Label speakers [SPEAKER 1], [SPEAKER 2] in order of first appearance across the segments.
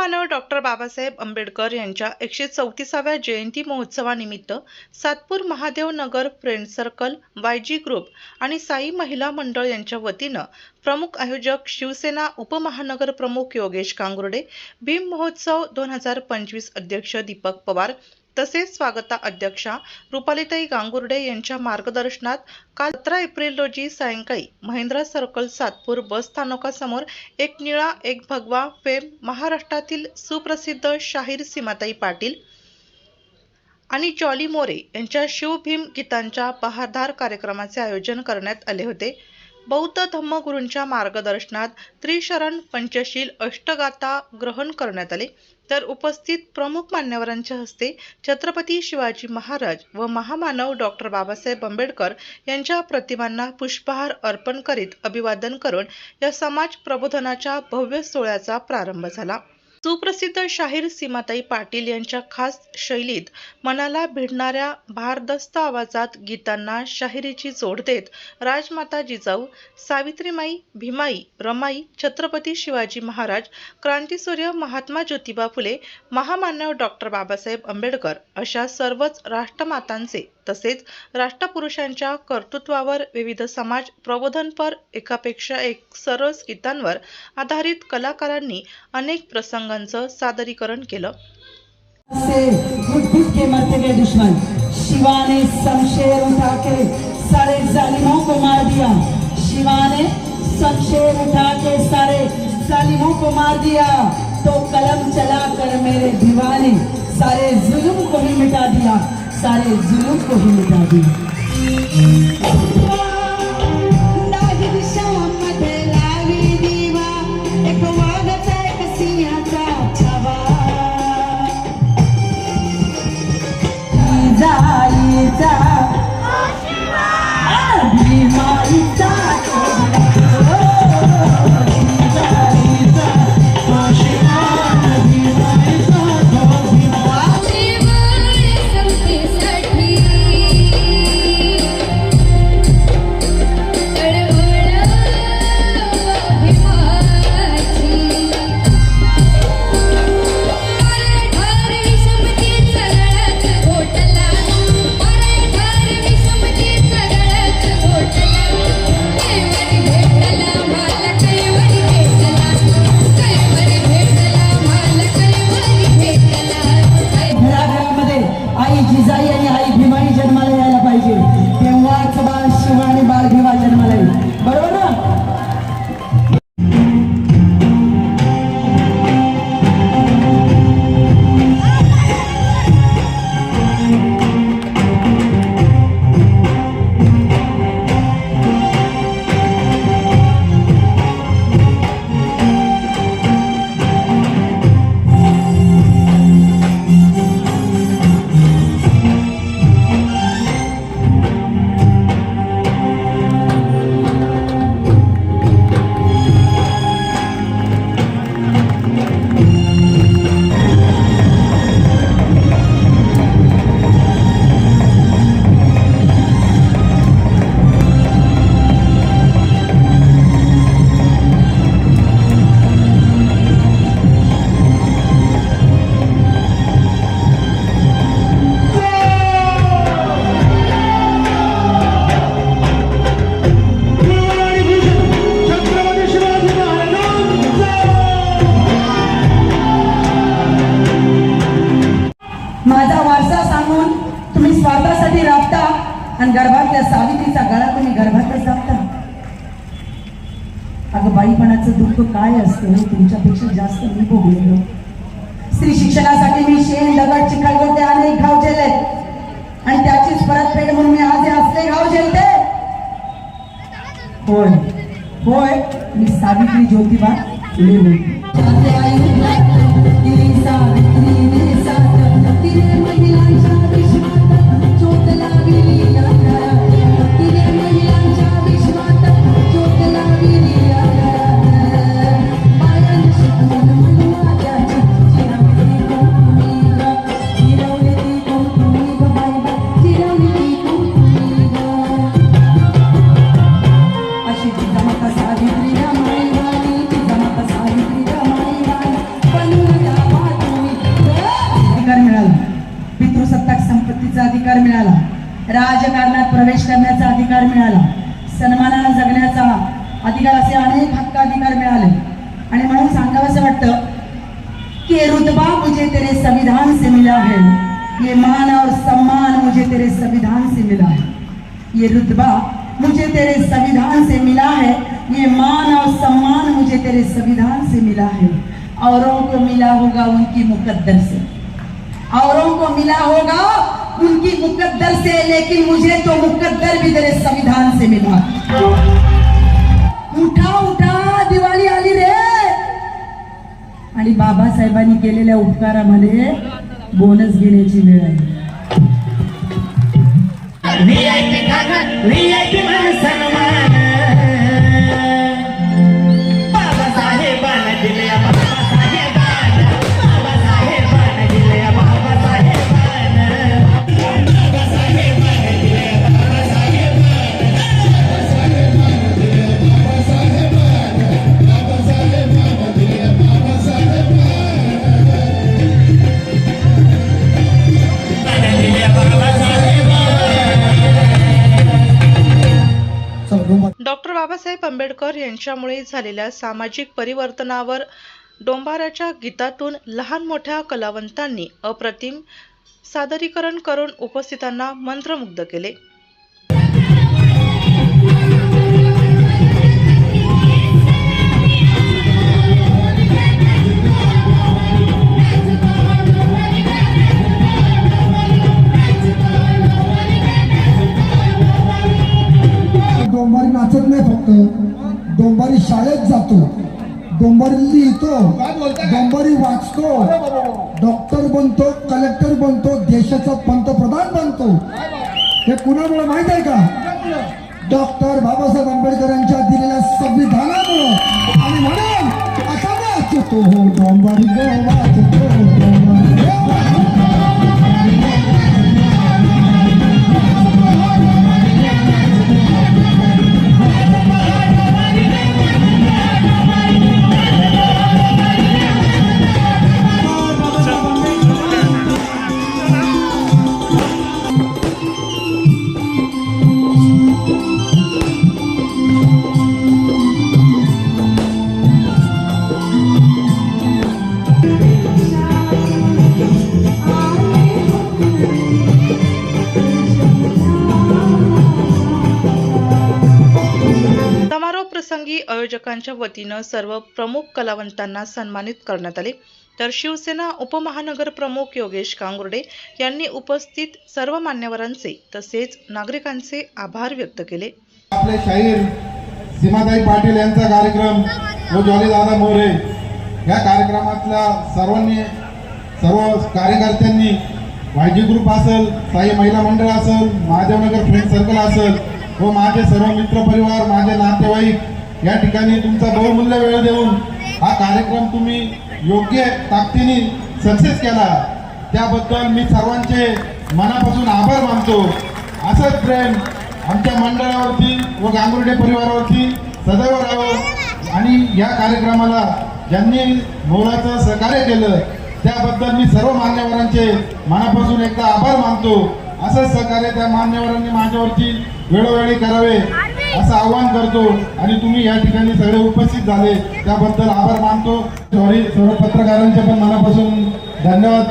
[SPEAKER 1] महामानव डॉक्टर बाबासाहेब आंबेडकर यांच्या एकशे चौतीसाव्या जयंती महोत्सवानिमित्त Satpur Mahadev Nagar friend circle Y G group आणि साई महिला मंडळ यांच्या वतीनं प्रमुख आयोजक शिवसेना उपमहानगर प्रमुख योगेश कांगुर्डे भीम महोत्सव दोन हजार पंचवीस अध्यक्ष दीपक पवार तसेच स्वागता अध्यक्षा रुपालीताई गांगुर्डे यांच्या मार्गदर्शनात काल सतरा एप्रिल रोजी सायंकाळी महिंद्रा सर्कल सातपूर बस स्थानकासमोर एक निळा एक भगवा फेम महाराष्ट्रातील सुप्रसिद्ध शाहीर सीमाताई पाटील आणि जॉली मोरे यांच्या शिवभीम गीतांच्या बहारदार कार्यक्रमाचे आयोजन करण्यात आले होते. बौद्ध धम्मगुरूंच्या मार्गदर्शनात त्रिशरण पंचशील अष्टगाथा ग्रहण करण्यात आले. तर उपस्थित प्रमुख मान्यवरांच्या हस्ते छत्रपती शिवाजी महाराज व महामानव डॉक्टर बाबासाहेब आंबेडकर यांच्या प्रतिमांना पुष्पहार अर्पण करीत अभिवादन करून या समाज प्रबोधनाच्या भव्य सोहळ्याचा प्रारंभ झाला. सुप्रसिद्ध शाहीर सीमाताई पाटील यांच्या खास शैलीत मनाला भिडणाऱ्या भारदस्त आवाजात गीतांना शाहिरीची जोड देत राजमाता जिजाऊ सावित्रीमाई भीमाई रमाई छत्रपती शिवाजी महाराज क्रांतीसूर्य महात्मा ज्योतिबा फुले महामानव डॉक्टर बाबासाहेब आंबेडकर अशा सर्वच राष्ट्रमातांचे तसेच राष्ट्रपुरुषांच्या कर्तृत्वावर विविध समाज प्रबोधनपर एकापेक्षा एक सरस गीतांवर आधारित कलाकारांनी अनेक प्रसंगांचं सादरीकरण केलं.
[SPEAKER 2] से के दुश्मन. शिवा ने शमशेर उठा के सारे जालिमों को मार दिया. शिवाने शमशेर उठा के सारे जालिमों को मार दिया. तो कलम चला कर मेरे दीवाने सारे जुल्म को सारे जुल्म को ही मिटा दिया गर्भातल्या सावित्रीचा गळा तुम्ही गर्भातच जाता अगं बाईपणाचं दुःख काय असतं हो? तुमच्यापेक्षा जास्त मी भोगलेलो. स्त्री शिक्षणासाठी मी शेण दगड चिखलगोटे अनेक घाव झेले आणि त्याचीच परतफेड म्हणून मी आज असले घाव झेलते होय होय मी सावित्री ज्योतिबा फुले प्रवेश करण्याचा अधिकार मिळाला. सन्मानानं जगण्याचा अधिकार असे अनेक हक्क अधिकार मिळाले. आणि म्हणून सांगावं असं वाटतं की रुतबा मुझे तेरे संविधान से मिला है. ये मान और सम्मान मुझे तेरे संविधान से मिला है. ये रुतबा मुझे तेरे संविधान से मिला है. ये मान और सम्मान मुझे तेरे संविधान से मिला है. औरों को मिला होगा उनकी मुकद्दर से. औरों को मिला होगा उनकी मुकद्दर से लेकिन मुझे तो मुकद्दर भी तेरे संविधान से मिला। उठा उठा दिवाळी आली रे। आणि बाबासाहेबांनी केलेल्या उपकारामध्ये बोनस घेण्याची वेळ आहे
[SPEAKER 1] आंबेडकर यांच्यामुळे झालेल्या सामाजिक परिवर्तनावर डोंबाराच्या गीतातून लहान मोठ्या कलावंतांनी अप्रतिम सादरीकरण करून उपस्थितांना मंत्रमुग्ध केले.
[SPEAKER 3] डोंबारी नाचत नाही फक्त. डोंबारी शाळेत जातो. डोंबारी लिहितो डोंबारी वाचतो. डॉक्टर बनतो कलेक्टर बनतो देशाचा पंतप्रधान बनतो. हे कुणामुळे माहीत आहे का? डॉक्टर बाबासाहेब आंबेडकर यांच्या दिलेल्या संविधानामुळं. आणि म्हणून आता वाचतो हो डोंबारी वाचतो
[SPEAKER 1] आयोजकांच्या वतीनं सर्व प्रमुख कलावंतांना सन्मानित करण्यात आले. तर शिवसेना उपमहानगर प्रमुख योगेश कांगुर्डे यांनी उपस्थित सर्व मान्यवरांचे तसेच नागरिकांचे आभार व्यक्त केले.
[SPEAKER 4] आपले शाहीर सीमाताई पाटील यांचा कार्यक्रम व दादा मोरे या कार्यक्रमातल्या सर्वांनी सर्व कार्यकर्त्यांनी वायजी ग्रुप असेल साई महिला मंडळ असेल महादेवनगर फ्रेंड सर्कल असेल व माझे सर्व मित्र परिवार माझे नातेवाईक या ठिकाणी तुमचा बहुमूल्य वेळ देऊन हा कार्यक्रम तुम्ही योग्य ताकदीने सक्सेस केला. त्याबद्दल मी सर्वांचे मनापासून आभार मानतो. असंच प्रेम आमच्या मंडळावरती व गांगुर्डे परिवारावरती सदैव राहावं. आणि या कार्यक्रमाला ज्यांनी मोलाचं सहकार्य केलं त्याबद्दल मी सर्व मान्यवरांचे मनापासून एकदा आभार मानतो. असंच सहकार्य त्या मान्यवरांनी माझ्यावरती वेळोवेळी करावे. असं आवाहन करतो. आणि तुम्ही या ठिकाणी सगळे उपस्थित झाले. त्याबद्दल आभार मानतो. सॉरी सर्व पत्रकारांचे पण मनापासून धन्यवाद.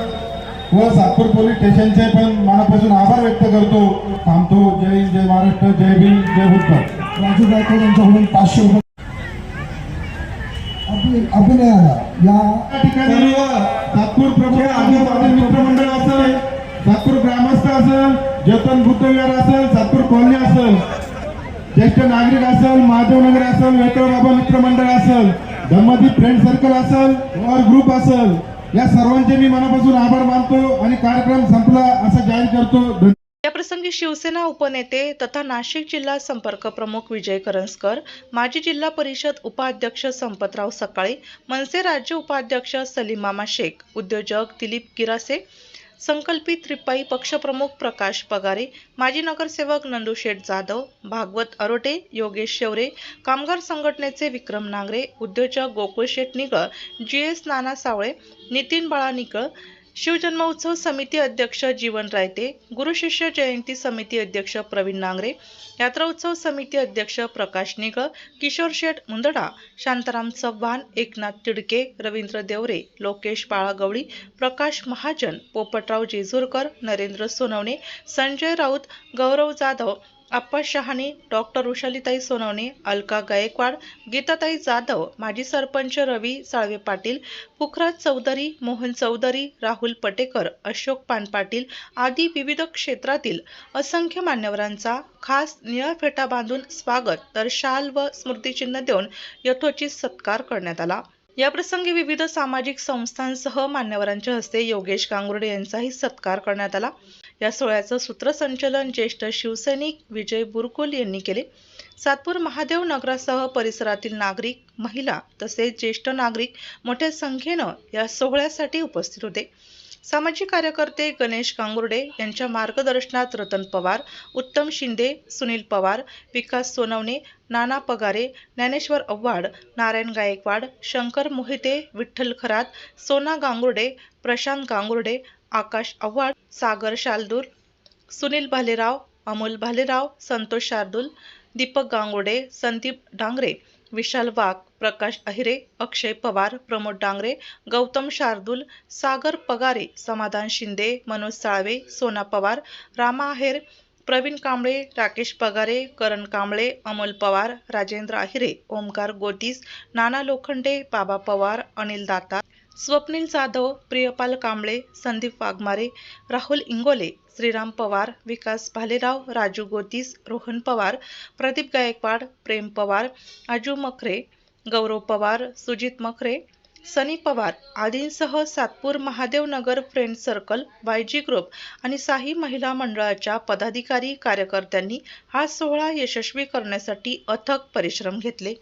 [SPEAKER 4] व सातपूर पोलीस स्टेशनचे पण मनापासून आभार व्यक्त करतो. थांबतो. जय हिंद जय महाराष्ट्र जय भीम जय भूतकाळ
[SPEAKER 3] राजू गायकवाड यांच्याकडून पाचशे रुपये. अभि- अभिनयाला. या
[SPEAKER 4] ठिकाणी सातपूर प्रमुख आदिवासी मित्रमंडळ असेल सातपूर ग्रामस्थ असेल जतन बुद्धविहार असेल सातपूर कॉलनी असेल ज्येष्ठ नागरिक असेल महादेवनगर असेल वेतळ बाबा मित्रमंडळ असेल धम्मदीप फ्रेंड सर्कल असेल और ग्रुप असेल या सर्वांचे मी मनापासून आभार मानतो आणि कार्यक्रम संपला असं जाहीर करतो.
[SPEAKER 1] या प्रसंगी शिवसेना उपनेते तथा नाशिक जिल्हा संपर्क प्रमुख विजय करंजकर माजी जिल्हा परिषद उपाध्यक्ष संपतराव सकाळे मनसे राज्य उपाध्यक्ष सलीम मामा शेख उद्योजक दिलीप गिरासे संकल्पित रिपाई पक्षप्रमुख प्रकाश पगारे माजी नगरसेवक नंदुशेठ जाधव भागवत अरोटे योगेश शेवरे कामगार संघटनेचे विक्रम नांगरे उद्योजक गोकुळ शेठ निकळ जी एस नाना सावळे नितीन बाळा निकळ शिवजन्मोत्सव समिती अध्यक्ष जीवन रायते गुरुशिष्य जयंती समिती अध्यक्ष प्रवीण नांगरे यात्रा उत्सव समिती अध्यक्ष प्रकाश निगळ किशोर शेठ मुंदडा शांताराम चव्हाण एकनाथ तिडके रवींद्र देवरे लोकेश बाळागवळी प्रकाश महाजन पोपटराव जेजूरकर नरेंद्र सोनवणे संजय राऊत गौरव जाधव अप्पा शहाणे डॉक्टर वृषालीताई सोनवणे अलका गायकवाड गीताताई जाधव माजी सरपंच रवी साळवे पाटील पुखराज चौधरी मोहन चौधरी राहुल पटेकर अशोक पानपाटील आदी विविध क्षेत्रातील असंख्य मान्यवरांचा खास निळा फेटा बांधून स्वागत तर शाल व स्मृतिचिन्ह देऊन यथोचित सत्कार करण्यात आला. याप्रसंगी विविध सामाजिक संस्थांसह मान्यवरांच्या हस्ते योगेश गांगुर्डे यांचाही सत्कार करण्यात आला. या सोहळ्याचं सूत्रसंचलन ज्येष्ठ शिवसैनिक विजय बुरकुल यांनी केले. सातपूर महादेव नगरासह परिसरातील नागरिक महिला तसेच ज्येष्ठ नागरिक मोठ्या संख्येनं या सोहळ्यासाठी उपस्थित होते. सामाजिक कार्यकर्ते गणेश कांगुर्डे यांच्या मार्गदर्शनात रतन पवार उत्तम शिंदे सुनील पवार विकास सोनवणे नाना पगारे ज्ञानेश्वर अव्हाड नारायण गायकवाड शंकर मोहिते विठ्ठल खरात सोना गांगुर्डे प्रशांत गांगुर्डे आकाश आव्हाड सागर शालदूर सुनील भालेराव अमोल भालेराव संतोष शार्दूल दीपक गांगोडे संदीप डांगरे विशाल वाघ प्रकाश अहिरे अक्षय पवार प्रमोद डांगरे गौतम शार्दूल सागर पगारे समाधान शिंदे मनोज साळवे सोना पवार रामा आहेर प्रवीण कांबळे राकेश पगारे करण कांबळे अमोल पवार राजेंद्र अहिरे ओमकार गोतीस नाना लोखंडे बाबा पवार अनिल दाता स्वप्नील जाधव प्रियपाल कांबळे संदीप वाघमारे राहुल इंगोले श्रीराम पवार विकास भालेराव राजू गोतीस रोहन पवार प्रदीप गायकवाड प्रेम पवार आजू मखरे गौरव पवार सुजित मखरे सनी पवार आदींसह Satpur Mahadev Nagar friend circle Y G group आणि साही महिला मंडळाच्या पदाधिकारी कार्यकर्त्यांनी हा सोहळा यशस्वी करण्यासाठी अथक परिश्रम घेतले.